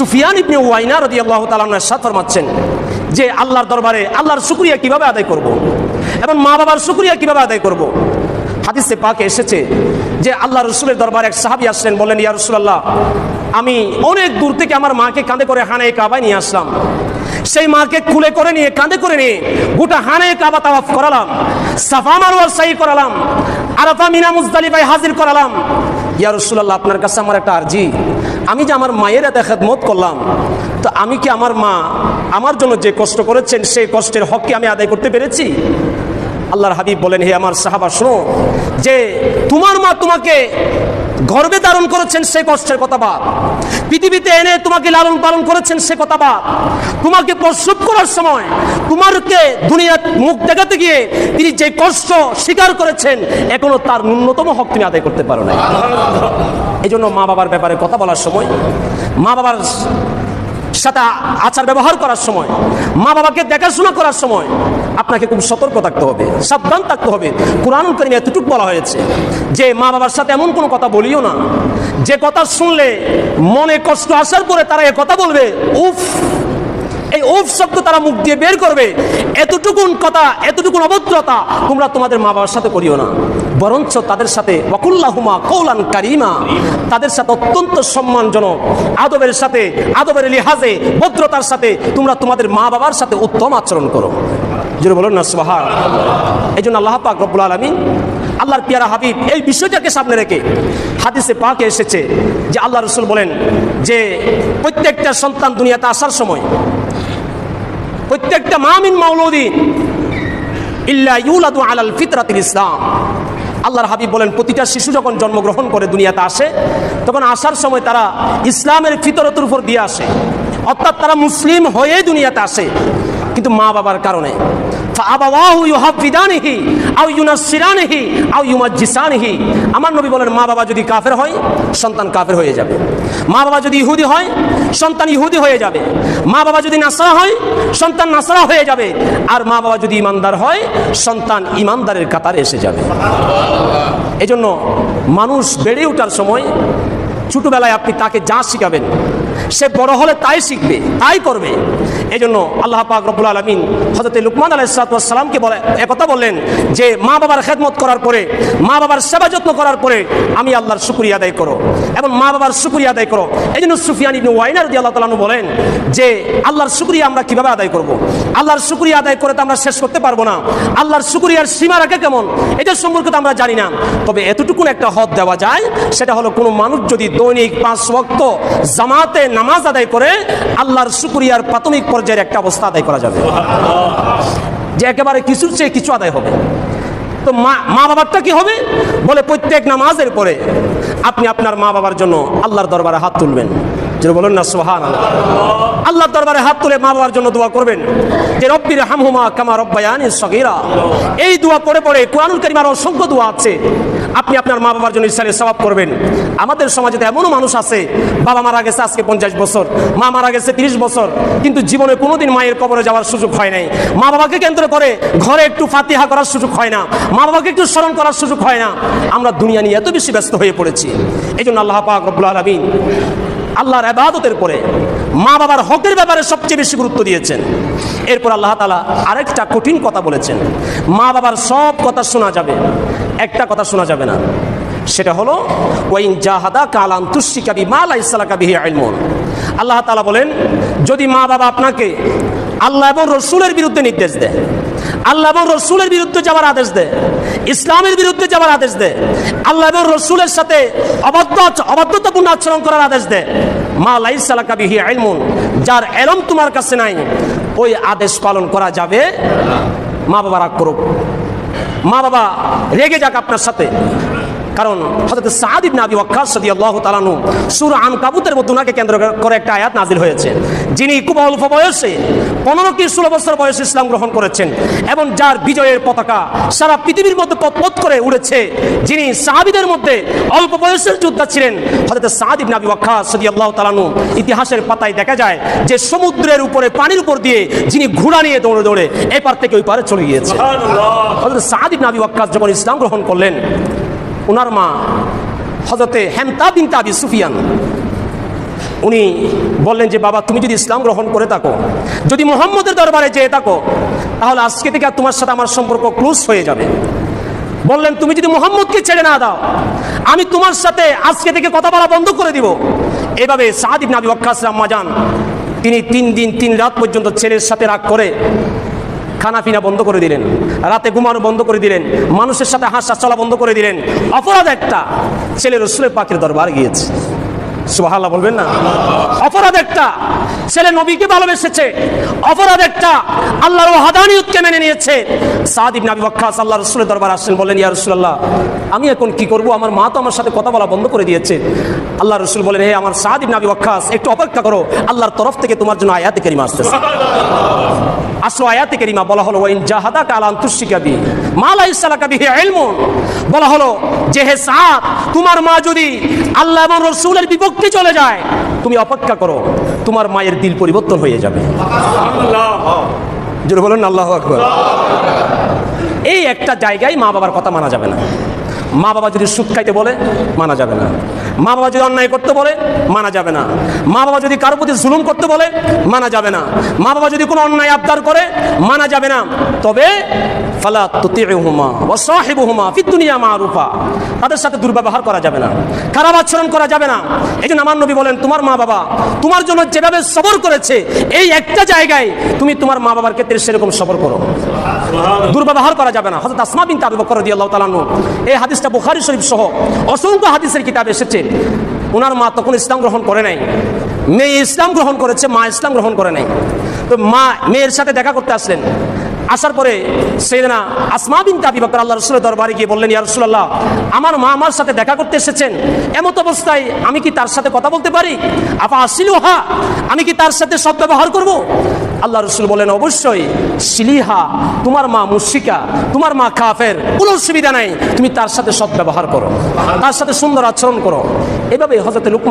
সুফিয়ান ইবনে ওয়াইনা রদি আল্লাহ তালামের সাথ ফরমাচ্ছেন যে আল্লাহর দরবারে আল্লাহর শুক্রিয়া কীভাবে আদায় করব। এবং মা বাবার শুক্রিয়া কীভাবে আদায় করব। হাদিসে পাকে এসেছে যে আল্লাহ রসুলের দরবারে এক সাহাবি আসলেন, বললেন, ইয়া রসুল্লাহ আমি অনেক দূর থেকে আমার মাকে কাঁধে করে হানায় কাবায় নিয়ে আসলাম সেই মাকে খুলে করে নিয়ে, কাঁধে করে নিয়ে গোটা হানায় কাবা তাওয়াফ করালাম, সাফা মারওয়ার সাই করালাম, আরাফা মিনা মুজদালিফায় হাজির করালাম ইয়া রসুল্লাহ আপনার কাছে আমার একটা আর্জি। আমি যে আমার মায়ের এত মত করলাম, তো আমি কি আমার মা আমার জন্য যে কষ্ট করেছেন, সেই কষ্টের হক কি আমি আদায় করতে পেরেছি? আল্লাহর হাবিব বলেন, হে আমার সাহাবা, শোনো, যে তোমার মা তোমাকে গর্বে ধারণ করেছেন সে কষ্টের কথা বাদ। পৃথিবীতে এনে তোমাকে লালন পালন করেছেন সে কথা বাদ। তোমাকে প্রসব করার সময় তোমারকে দুনিয়ার মুখ দেখাতে গিয়ে তিনি যে কষ্ট স্বীকার করেছেন, এখনও তার ন্যূনতম হক তুমি আদায় করতে পারো না এই জন্য মা বাবার ব্যাপারে কথা বলার সময় মা বাবার সাথে আচার ব্যবহার করার সময়, মা বাবাকে দেখাশোনা করার সময় আপনাকে খুব সতর্ক থাকতে হবে, সাবধান থাকতে হবে। কোরআন করিমে এতটুকু বলা হয়েছে যে, মা বাবার সাথে এমন কোনো কথা বলিও না। যে কথা শুনলে মনে কষ্ট আসার পরে তারা এ কথা বলবে, উফ এই ওফ শব্দ তারা মুখ দিয়ে বের করবে। এতটুকুন কথা, এতটুকুন অভদ্রতা তোমরা তোমাদের মা বাবার সাথে করিও না। বরঞ্চ তাদের সাথে ওয়াকুল্লাহুমা কৌলান কারিমা। তাদের সাথে অত্যন্ত সম্মানজনক। আদবের সাথে, আদবের লিহাজে, ভদ্রতার সাথে তোমরা তোমাদের মা বাবার সাথে উত্তম আচরণ করো। যদি বলুন না সোহার এই জন্য আল্লাহ পাক রব্বুল আলমিন, আল্লাহর পিয়ারা হাবিব, এই বিষয়টাকে সামনে রেখে হাদিসে পাকে এসেছে যে আল্লাহ রসুল বলেন যে প্রত্যেকটা সন্তান দুনিয়াতে আসার সময় প্রত্যেকটা মামিন মাউলুদি ইল্লা ইউলাদু আলাল ফিতরাতিল ইসলাম। আল্লাহর হাবিব বলেন, প্রতিটা শিশু যখন জন্মগ্রহণ করে দুনিয়াতে আসে, তখন আসার সময় তারা ইসলামের ফিতরতের উপর দিয়ে আসে। অর্থাৎ তারা মুসলিম হয়ে দুনিয়াতে আসে। কিন্তু মা বাবার কারণে আমার নবী বলেন, মা বাবা যদি কাফের হয়, সন্তান কাফের হয়ে যাবে। মা বাবা যদি ইহুদি হয়, সন্তান ইহুদি হয়ে যাবে। মা বাবা যদি নাসরা হয়, সন্তান নাসারা হয়ে যাবে। আর মা বাবা যদি ইমানদার হয়, সন্তান ইমানদারের কাতারে এসে যাবে। এজন্য মানুষ বেড়ে ওঠার সময় ছোটোবেলায় আপনি তাকে যা শিখাবেন সে বড় হলে তাই শিখবে, তাই করবে। এই জন্য আল্লাহ পাক রব্বুল আলমিন হজরত লুকমান আলাইসালামকে বলে একথা বললেন যে মা বাবার খেদমত করার পরে, মা বাবার সেবা যত্ন করার পরে আমি আল্লাহর শুক্রিয়া আদায় করো। এবং মা বাবার শুক্রিয়া আদায় করো। এই জন্য সুফিয়ান ইবনু ওয়াইনার দিয়ে আল্লাহ তালু বলেন যে, আল্লাহর শুক্রিয়া আমরা কীভাবে আদায় করব? আল্লাহর শুক্রিয়া আদায় করে তো আমরা শেষ করতে পারব না। আল্লাহর শুক্রিয়ার সীমা রাখে কেমন? এটার সম্পর্কে তো আমরা জানি না। তবে এতটুকুন একটা হদ দেওয়া যায়, সেটা হলো কোনো মানুষ যদি দৈনিক পাঁচ ওয়াক্ত জামাতে নামাজ আদায় করে আল্লাহর শুক্রিয়ার প্রাথমিক পর্যায়ের একটা অবস্থা আদায় করা যাবে। যে একেবারে কিছুর চেয়ে কিছু আদায় হবে। তো মা মা বাবারটা কি হবে? বলে প্রত্যেক নামাজের পরে আপনি আপনার মা বাবার জন্য আল্লাহর দরবারে হাত তুলবেন। যেটা বলুন না সোহান আল্লাহর দরবারে হাত তুলে মা বাবার জন্য দোয়া করবেন। যে রব্বির হামহুমা কামা রব্বায়ানি সগীরা। এই দোয়া পড়ে পড়ে কোরআনুল কারিমার অসংখ্য দোয়া আছে। আপনি আপনার মা বাবার জন্য ইসলামের সবাব করবেন। আমাদের সমাজে তো এমনও মানুষ আছে, বাবা মারা গেছে আজকে পঞ্চাশ বছর, মা মারা গেছে তিরিশ বছর, কিন্তু জীবনে কোনোদিন মায়ের কবরে যাওয়ার সুযোগ হয় নাই। মা বাবাকে কেন্দ্র করে ঘরে একটু ফাতিহা করার সুযোগ হয় না, মা বাবাকে একটু স্মরণ করার সুযোগ হয় না। আমরা দুনিয়া নিয়ে এত বেশি ব্যস্ত হয়ে পড়েছি। এই জন্য আল্লাহ পাক রব্বুল আলমিন আল্লাহর আবাদতের পরে মা বাবার হকের ব্যাপারে সবচেয়ে বেশি গুরুত্ব দিয়েছেন। এরপর আল্লাহ তালা আরেকটা কঠিন কথা বলেছেন। মা বাবার সব কথা শোনা যাবে, একটা কথা শোনা যাবে না। সেটা হলো, ওয়াইন জাহাদা কালান তুষ্টি কাবি মা লাইসালা কাবি আইলমন আল্লাহ তালা বলেন, যদি মা বাবা আপনাকে আল্লাহ এবং রসুলের বিরুদ্ধে নির্দেশ দেয়। আল্লাহ এবং রসুলের বিরুদ্ধে যাওয়ার আদেশ দেয়। ইসলামের বিরুদ্ধে যাওয়ার আদেশ দেয়। আল্লাহ এবং রসুলের সাথে অবাধ্য অবাধ্যতাপূর্ণ আচরণ করার আদেশ দেয়। মা লাইসালাকা বিহি আইলমুন যার এলম তোমার কাছে নাই, ওই আদেশ পালন করা যাবে মা বাবা রাগ করুক মা বাবা রেগে যাক আপনার সাথে। কারণ হযরত সাদ ইবনে আবি ওয়াক্কাস রাদিয়াল্লাহু তাআলা নু সূরা আনকাবুতের মধ্যে উনাকে কেন্দ্র করে একটা আয়াত নাজিল হয়েছে। যিনি খুব অল্প বয়সে পনেরো কি ষোলো বছর বয়সে ইসলাম গ্রহণ করেছেন এবং যার বিজয়ের পতাকা সারা পৃথিবীর মধ্যে পথ করে উড়েছে যিনি সাহাবিদের মধ্যে অল্প বয়সের যোদ্ধা ছিলেন হযরত সাদ ইবনে আবি ওয়াক্কাস রাদিয়াল্লাহু তাআলা নু ইতিহাসের পাতায় দেখা যায় যে সমুদ্রের উপরে পানির উপর দিয়ে যিনি ঘোড়া নিয়ে দৌড়ে দৌড়ে এপার থেকে ওই পারে চলে গিয়েছে। হযরত সাদ ইবনে আবি ওয়াক্কাস যখন ইসলাম গ্রহণ করলেন ওনার মা হজরতে হেমতা বিনতে আবি সুফিয়ান, উনি বললেন যে, বাবা, তুমি যদি ইসলাম গ্রহণ করে থাকো, যদি মোহাম্মদের দরবারে যেয়ে থাকো, তাহলে আজকে থেকে আর তোমার সাথে আমার সম্পর্ক ক্লোজ হয়ে যাবে। বললেন, তুমি যদি মোহাম্মদকে ছেড়ে না দাও, আমি তোমার সাথে আজকে থেকে কথা বলা বন্ধ করে দিব। এভাবে সাদ ইবনে আবি ওয়াক্কাস আম্মা যান তিনি তিন দিন, তিন রাত পর্যন্ত ছেলের সাথে রাগ করে খানা পিনা বন্ধ করে দিলেন, রাতে ঘুমানো বন্ধ করে দিলেন, মানুষের সাথে হাসা চলা বন্ধ করে দিলেন, অপরাধ একটা। ছেলে রসুলের পাখির দরবার গিয়েছে। সুবহানাল্লাহ বলবেন না? অপরাধ একটা। ছেলে নবীকে ভালোবেসেছে। অপরাধ একটা। আল্লাহর হাদানিয়তকে মেনে নিয়েছে। সাদ ইবনে আবি ওয়াক্কাস আল্লাহ রসুলের দরবার আসলেন, বললেন, ইয়া রাসূলুল্লাহ, আমি এখন কি করব? আমার মা তো আমার সাথে কথা বলা বন্ধ করে দিয়েছে। আল্লাহ রসুল বলেন হে আমার সাদ ইবনে আবি ওয়াক্কাস, একটু অপেক্ষা করো। আল্লাহর তরফ থেকে তোমার জন্য আয়াতে কারিমা আসতেছে। আসলো আয়াতে কারিমা বলা হলো, ওয়াইন জাহাদা কালান তুশিকা বি মালা ইসালাকা বিহি ইলমুন। বলা হলো, যে হে সাদ, তোমার মা যদি আল্লাহ এবং রসুলের বিপক্ষে চলে যায়, তুমি অপেক্ষা করো, তোমার মায়ের দিল পরিবর্তন হয়ে যাবে। জোরে বলুন, আল্লাহ আকবর। এই একটা জায়গায় মা বাবার কথা মানা যাবে না। মা বাবা যদি সুখ খাইতে বলে, মানা যাবে না। মা বাবা যদি অন্যায় করতে বলে মানা যাবে না। মা বাবা যদি কারোর প্রতি জুলুম করতে বলে মানা যাবে না। মা বাবা যদি কোনো অন্যায় আবদার করে মানা যাবে না। তবে ফালা তুতিউহুমা ওয়া সাহিবুহুমা ফিদ দুনিয়া মারুফা। তাদের সাথে দুর্ব্যবহার করা যাবে না। খারাপ আচরণ করা যাবে না। এই জন্য আমার নবী বলেন তোমার মা বাবা তোমার জন্য যেভাবে সবর করেছে এই একটা জায়গায় তুমি তোমার মা বাবার ক্ষেত্রে সেরকম সবর করো। দুর্ব্যবহার করা যাবে না। হযরত আসমা বিনতে আবু বকর রাদিয়াল্লাহু তাআলা এই হাদিসটা বুখারী শরীফ সহ অসংখ্য হাদিসের কিতাবে এসেছে। ওনার মা তখন ইসলাম গ্রহণ করে নাই। মেয়ে ইসলাম গ্রহণ করেছে, মা ইসলাম গ্রহণ করে নাই। তো মা, মেয়ের সাথে দেখা করতে আসলেন। আসার পরে সেদিনা আসমা বিনতে আবি বকর আল্লাহ রসুলের দরবারে গিয়ে বললেন, ইয়া রাসূলুল্লাহ, আমার মা আমার সাথে দেখা করতে এসেছেন। এমত অবস্থায় আমি কি তার সাথে কথা বলতে পারি? আপা আসিলু হা আমি কি তার সাথে সব ব্যবহার করব? আল্লাহ রসুল বলেন, অবশ্যই, শিলিহা, তোমার মা মুশিকা তোমার মা কাফের, কোনো অসুবিধা নাই, তুমি তার সাথে সৎ ব্যবহার করো, তার সাথে সুন্দর আচরণ করো। এভাবে হজরত লুকমান